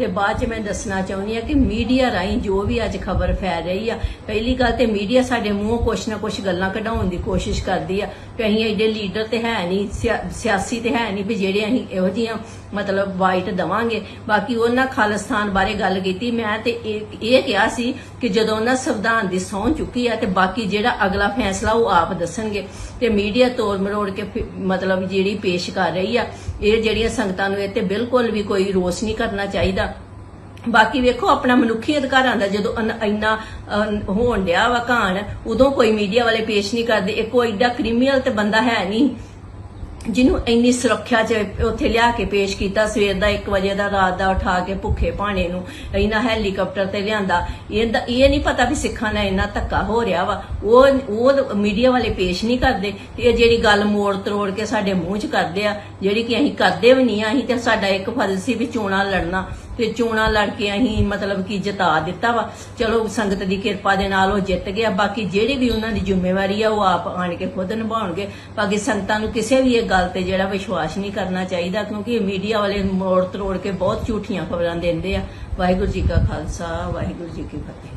ਤੇ ਬਾਅਦ ਚ ਮੈਂ ਦੱਸਣਾ ਚਾਹੁੰਦੀ ਆ ਕਿ ਮੀਡੀਆ ਰਾਹੀਂ ਜੋ ਵੀ ਅੱਜ ਖਬਰ ਫੈਲ ਰਹੀ ਆ, ਪਹਿਲੀ ਗੱਲ ਤੇ ਮੀਡੀਆ ਸਾਡੇ ਮੂੰਹੋਂ ਕੁਛ ਨਾ ਕੁਛ ਗੱਲਾਂ ਕਢਾਉਣ ਦੀ ਕੋਸ਼ਿਸ਼ ਕਰਦੀ ਆ ਕਿ ਅਸੀਂ ਐਡੇ ਲੀਡਰ ਤੇ ਹੈ ਨਹੀਂ, ਸਿਆ- ਸਿਆਸੀ ਤੇ ਹੈ ਨਹੀਂ ਵੀ ਜਿਹੜੇ ਅਸੀਂ ਇਹੋ ਜੀਆਂ ਮਤਲਬ ਵਾਈਟ ਦਵਾਂਗੇ। ਬਾਕੀ ਉਹਨਾਂ ਖਾਲਿਸਤਾਨ ਬਾਰੇ ਗੱਲ ਕੀਤੀ, ਮੈਂ ਤੇ ਇਹ ਕਿਹਾ ਸੀ ਕਿ ਜਦੋਂ ਉਹਨਾਂ ਸੰਵਿਧਾਨ ਦੀ ਸਹੁੰ ਚੁੱਕੀ ਆ ਤੇ ਬਾਕੀ ਜਿਹੜਾ ਅਗਲਾ ਫੈਸਲਾ ਉਹ ਆਪ ਦੱਸਣਗੇ। ਤੇ ਮੀਡੀਆ ਤੋੜ ਮਰੋੜ ਕੇ ਮਤਲਬ ਜਿਹੜੀ ਪੇਸ਼ ਕਰ ਰਹੀ ਆ, ਇਹ ਜਿਹੜੀਆਂ ਸੰਗਤਾਂ ਨੂੰ ਇਹ ਤੇ ਬਿਲਕੁਲ ਵੀ ਕੋਈ ਰੋਸ ਨਹੀਂ ਕਰਨਾ ਚਾਹੀਦਾ। ਬਾਕੀ ਵੇਖੋ, ਆਪਣਾ ਮਨੁੱਖੀ ਅਧਿਕਾਰਾਂ ਦਾ ਜਦੋਂ ਇੰਨਾ ਹੋਣ ਡਿਆ ਵਾ ਘਾਣ, ਉਦੋਂ ਕੋਈ ਮੀਡੀਆ ਵਾਲੇ ਪੇਸ਼ ਨਹੀਂ ਕਰਦੇ। ਇਹ ਕੋਈ ਏਡਾ ਕ੍ਰਿਮੀਨਲ ਤੇ ਬੰਦਾ ਹੈ ਨਹੀਂ। ਜਿਹਨੂੰ ਇੰਨੀ ਸੁਰੱਖਿਆ ਚ ਉੱਥੇ ਲਿਆ ਕੇ ਪੇਸ਼ ਕੀਤਾ, ਸਵੇਰ ਦਾ 1 ਵਜੇ ਦਾ, ਰਾਤ ਦਾ ਉਠਾ ਕੇ ਭੁੱਖੇ ਭਾਣੇ ਨੂੰ ਇਹਨਾਂ ਹੈਲੀਕਾਪਟਰ ਤੇ ਲਿਆਂਦਾ। ਇਹਦਾ ਇਹ ਨਹੀਂ ਪਤਾ ਵੀ ਸਿੱਖਾਂ ਨਾਲ ਇੰਨਾ ਧੱਕਾ ਹੋ ਰਿਹਾ ਵਾ। ਉਹ ਉਹ ਮੀਡੀਆ ਵਾਲੇ ਪੇਸ਼ ਨਹੀਂ ਕਰਦੇ ਤੇ ਇਹ ਜਿਹੜੀ ਗੱਲ ਮੋੜ ਤਰੋੜ ਕੇ ਸਾਡੇ ਮੂੰਹ 'ਚ ਕਰਦੇ ਆ, ਜਿਹੜੀ ਕਿ ਅਸੀਂ ਕਰਦੇ ਵੀ ਨਹੀਂ ਆ, ਅਸੀਂ ਤੇ ਸਾਡਾ ਇੱਕ ਫਰਜ਼ ਸੀ ਵੀ ਚੋਣਾਂ ਲੜਨਾ। ਤੇ ਚੋਣਾਂ ਲੜ ਕੇ ਅਸੀਂ ਮਤਲਬ ਕਿ ਜਿਤਾ ਦਿੱਤਾ ਵਾ। ਚਲੋ, ਸੰਗਤ ਦੀ ਕਿਰਪਾ ਦੇ ਨਾਲ ਉਹ ਜਿੱਤ ਗਿਆ। ਬਾਕੀ ਜਿਹੜੀ ਵੀ ਉਹਨਾਂ ਦੀ ਜ਼ਿੰਮੇਵਾਰੀ ਆ, ਉਹ ਆਪ ਆਣ ਕੇ ਖੁਦ ਨਿਭਾਉਣਗੇ। ਬਾਕੀ ਸੰਗਤਾਂ ਨੂੰ ਕਿਸੇ ਵੀ ਇਹ ਗੱਲ ਤੇ ਜਿਹੜਾ ਵਿਸ਼ਵਾਸ ਨਹੀਂ ਕਰਨਾ ਚਾਹੀਦਾ, ਕਿਉਂਕਿ ਮੀਡੀਆ ਵਾਲੇ ਮੋੜ ਤਰੋੜ ਕੇ ਬਹੁਤ ਝੂਠੀਆਂ ਖਬਰਾਂ ਦਿੰਦੇ ਆ। ਵਾਹਿਗੁਰੂ ਜੀ ਕਾ ਖਾਲਸਾ, ਵਾਹਿਗੁਰੂ ਜੀ ਕੀ ਫਤਿਹ।